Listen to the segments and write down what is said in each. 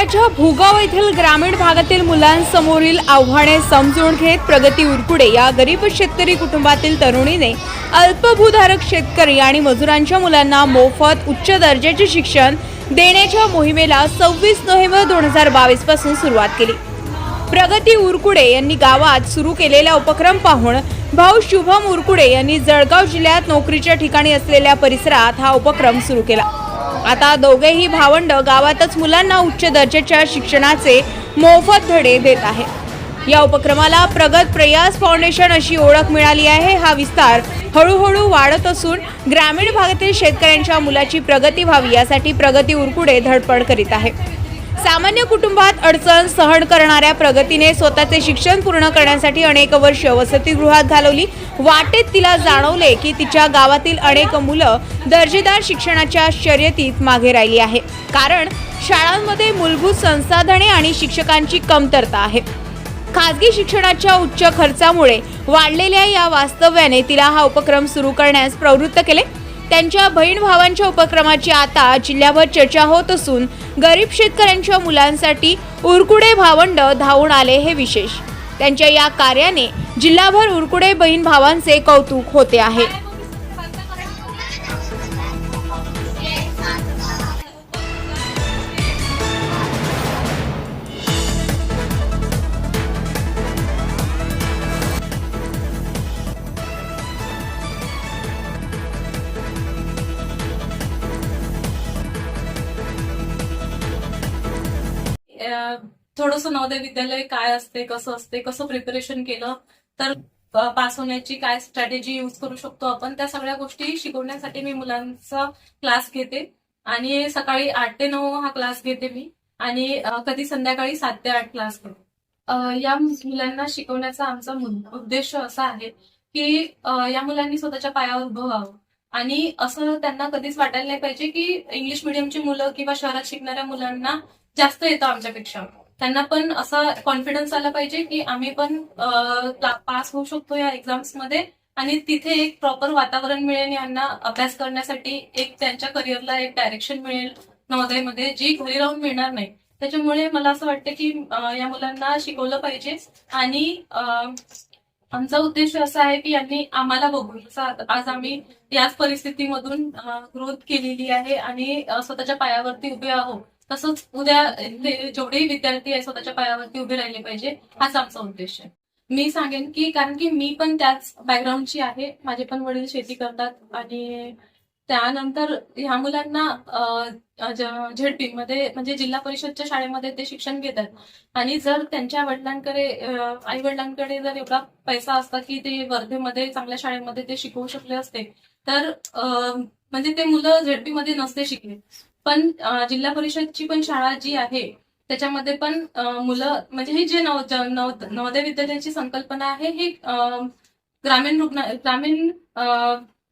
साताऱ्याच्या भुगाव येथील ग्रामीण भागातील मुलांसमोरील आव्हाने समजून घेत प्रगती उरकुडे. या गरीब शेतकरी कुटुंबातील तरुणीने अल्पभूधारक शेतकरी आणि मजुरांच्या मुलांना मोफत उच्च दर्जाचे शिक्षण देण्याच्या मोहिमेला सव्वीस नोव्हेंबर दोन हजार बावीसपासून सुरुवात केली. प्रगती उरकुडे यांनी गावात सुरू केलेला उपक्रम पाहून भाऊ शुभम उरकुडे यांनी जळगाव जिल्ह्यात नोकरीच्या ठिकाणी असलेल्या परिसरात हा उपक्रम सुरू केला. आता दोघेही भावंड गावातच मुलांना उच्च दर्जाच्या शिक्षणाचे मोफत धडे देत आहे या उपक्रमाला प्रगत प्रयास फाउंडेशन अशी ओळख मिळाली आहे. हा विस्तार हळूहळू वाढत असून ग्रामीण भागातील शेतकऱ्यांच्या मुलाची प्रगती व्हावी यासाठी प्रगती उरकुडे धडपड करीत आहे. सामान्य कुटुंबात अडचण सहन करणाऱ्या प्रगतीने स्वतःचे शिक्षण पूर्ण करण्यासाठी अनेक वर्ष वसतिगृहात घालवली. वाटेत तिला जाणवले की तिच्या गावातील अनेक मुलं दर्जेदार शिक्षणाच्या शर्यतीत मागे राहिली आहे कारण शाळांमध्ये मूलभूत संसाधने आणि शिक्षकांची कमतरता आहे. खाजगी शिक्षणाच्या उच्च खर्चामुळे वाढलेल्या या वास्तव्याने तिला हा उपक्रम सुरू करण्यास प्रवृत्त केले. त्यांच्या बहीण भावांच्या उपक्रमाची आता जिल्ह्याभर चर्चा होत असून गरीब शेतकऱ्यांच्या मुलांसाठी उरकुडे भावंड धावून आले हे विशेष. त्यांच्या या कार्याने जिल्हाभर उरकुडे बहीण भावांचे कौतुक होते आहे. थोडस नवोदय विद्यालय काय असते कसं असते कसं प्रिपरेशन केलं तर पास होण्याची काय स्ट्रॅटेजी युज करू शकतो आपण त्या सगळ्या गोष्टी शिकवण्यासाठी मी मुलांचा क्लास घेते. आणि सकाळी आठ ते नऊ हा क्लास घेते मी. आणि कधी संध्याकाळी सात ते आठ क्लास घेते या मुलांना शिकवण्याचा आमचा उद्देश असा आहे की या मुलांनी स्वतःच्या पायावर उभं व्हावं. आणि असं त्यांना कधीच वाटायला नाही पाहिजे की इंग्लिश मिडियमची मुलं किंवा शहरात शिकणाऱ्या मुलांना जास्त येतं आमच्यापेक्षा. त्यांना पण असा कॉन्फिडन्स आला पाहिजे की आम्ही पण पास होऊ शकतो या एक्झाम्समध्ये आणि तिथे एक प्रॉपर वातावरण मिळेल यांना अभ्यास करण्यासाठी एक त्यांच्या करिअरला एक डायरेक्शन मिळेल नवोदयमध्ये जी घरी राहून मिळणार नाही. त्याच्यामुळे मला असं वाटतं की या मुलांना शिकवलं पाहिजे आणि आमचा उद्देश असा आहे की यांनी आम्हाला बघून जसं आज आम्ही याच परिस्थितीमधून ग्रोथ केलेली आहे आणि स्वतःच्या पायावरती उभे आहोत. तसंच उद्या जेवढेही विद्यार्थी आहे स्वतःच्या पायावरती उभे राहिले पाहिजे हाच आमचा उद्देश आहे. मी सांगेन की कारण की मी पण त्याच बॅकग्राऊंडची आहे. माझे पण वडील शेती करतात आणि त्यानंतर ह्या मुलांना झेडपी मध्ये म्हणजे जिल्हा परिषदच्या शाळेमध्ये ते शिक्षण घेतात. आणि जर त्यांच्या वडिलांकडे आई वडिलांकडे जर एवढा पैसा असता की ते वर्धेमध्ये चांगल्या शाळेमध्ये ते शिकवू शकले असते तर म्हणजे ते मुलं झेडपी मध्ये नसते शिकले. पण जिल्हा परिषदची पण शाळा जी आहे त्याच्यामध्ये पण मुलं म्हणजे ही जे नव नवोदय विद्यालयाची संकल्पना आहे ही ग्रामीण रुग्ण ग्रामीण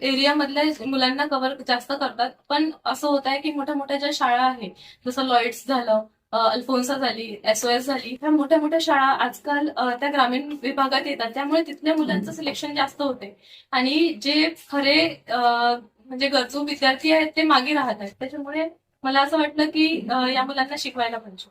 एरियामधल्या मुलांना कव्हर जास्त करतात. पण असं होत आहे की मोठ्या मोठ्या ज्या शाळा आहेत जसं लॉइड्स झालं अल्फोन्सा झाली एसओएस झाली ह्या मोठ्या मोठ्या शाळा आजकाल त्या ग्रामीण विभागात येतात. त्यामुळे तिथल्या मुलांचं सिलेक्शन जास्त होते. आणि जे खरे म्हणजे गरजू विद्यार्थी आहेत ते मागे राहत आहेत. त्याच्यामुळे मला असं वाटलं की या मुलांना शिकवायला पाहिजे.